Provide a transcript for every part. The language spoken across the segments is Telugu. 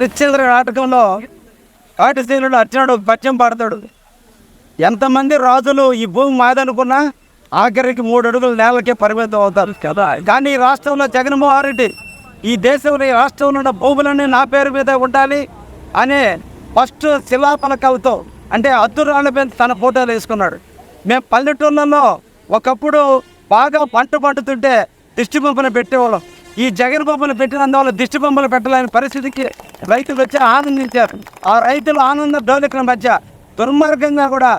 హరిశ్చంద్ర నాటకంలో కాటిశీలుడు అర్చనుడు పద్యం పాడతాడు. ఎంతమంది రాజులు ఈ భూమి మాదనుకున్నా ఆఖరికి మూడు అడుగుల నేలకే పరిమితం అవుతారు కదా. కానీ ఈ రాష్ట్రంలో జగన్మోహన్ రెడ్డి ఈ దేశంలో ఈ రాష్ట్రంలో ఉన్న భూములన్నీ నా పేరు మీద ఉండాలి అనే ఫస్ట్ శిలాపలకాలతో అంటే అద్దురాళ్ళ మీద తన ఫోటోలు వేసుకున్నాడు. మేము పల్లెటూళ్ళలో ఒకప్పుడు బాగా పంట పండుతుంటే దిష్టి బొమ్మను పెట్టేవాళ్ళం. ఈ జగన్ బొమ్మను పెట్టినందువల్ల దిష్టి బొమ్మలు పెట్టలేని పరిస్థితికి రైతులు వచ్చి ఆనందించారు. ఆ రైతులు ఆనంద డోలికల మధ్య దుర్మార్గంగా కూడా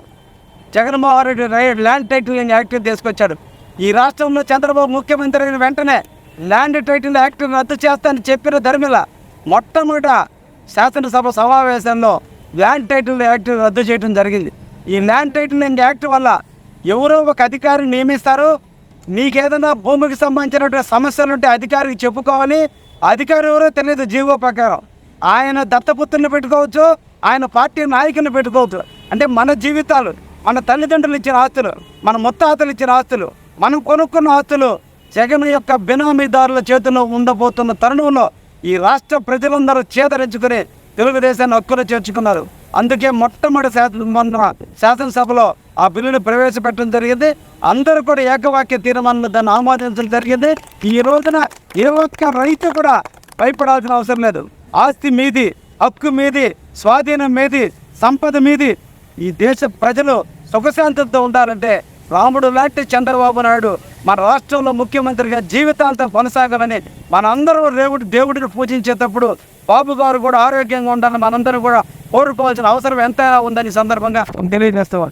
జగన్మోహన్ రెడ్డి రై- ల్యాండ్ టైటిలింగ్ యాక్ట్ తీసుకొచ్చాడు. ఈ రాష్ట్రంలో చంద్రబాబు ముఖ్యమంత్రి అయిన వెంటనే ల్యాండ్ టైటిల్ యాక్ట్ రద్దు చేస్తానని చెప్పిన ధర్మిల మొట్టమొదట శాసనసభ సమావేశంలో ల్యాండ్ టైటిల్ యాక్ట్ రద్దు చేయడం జరిగింది. ఈ ల్యాండ్ టైటిలింగ్ యాక్ట్ వల్ల ఎవరో ఒక అధికారిని నియమిస్తారు నీకేదైనా భూమికి సంబంధించినటువంటి సమస్యలు ఉంటే అధికారికి చెప్పుకోవాలి. అధికారి ఎవరో తెలియదు జీవో ప్రకారం. ఆయన దత్తపుత్రుని పెట్టుకోవచ్చు ఆయన పార్టీ నాయకుని పెట్టుకోవచ్చు. అంటే మన జీవితాలు మన తల్లిదండ్రులు ఇచ్చిన ఆస్తులు మన ముత్తాతలు ఇచ్చిన ఆస్తులు మనం కొనుక్కున్న ఆస్తులు జగన్ యొక్క బినామీదారుల చేతిలో ఉండబోతున్న తరుణంలో ఈ రాష్ట్ర ప్రజలందరూ చేదరించుకుని తెలుగుదేశాన్ని హక్కులు చేర్చుకున్నారు. అందుకే మొట్టమొదటి శాసన మొన్న శాసనసభలో ఆ బిల్లును ప్రవేశపెట్టడం జరిగింది. అందరూ కూడా ఏకవాక్య తీర్మానంలో దాన్ని ఆమోదించడం జరిగింది. ఈ రోజున ఏ ఒక్క రైతు కూడా భయపడాల్సిన అవసరం లేదు. ఆస్తి మీది హక్కు మీది స్వాధీనం మీది సంపద మీది. ఈ దేశ ప్రజలు సుఖశాంతంతో ఉండాలంటే రాముడు లాంటి చంద్రబాబు నాయుడు మన రాష్ట్రంలో ముఖ్యమంత్రిగా జీవితాంతం కొనసాగమని మనందరూ రేవుడు దేవుడిని పూజించేటప్పుడు బాబు గారు కూడా ఆరోగ్యంగా ఉండాలని మనందరం కూడా కోరుకోవాల్సిన అవసరం ఎంతైనా ఉందని సందర్భంగా తెలియజేస్తాం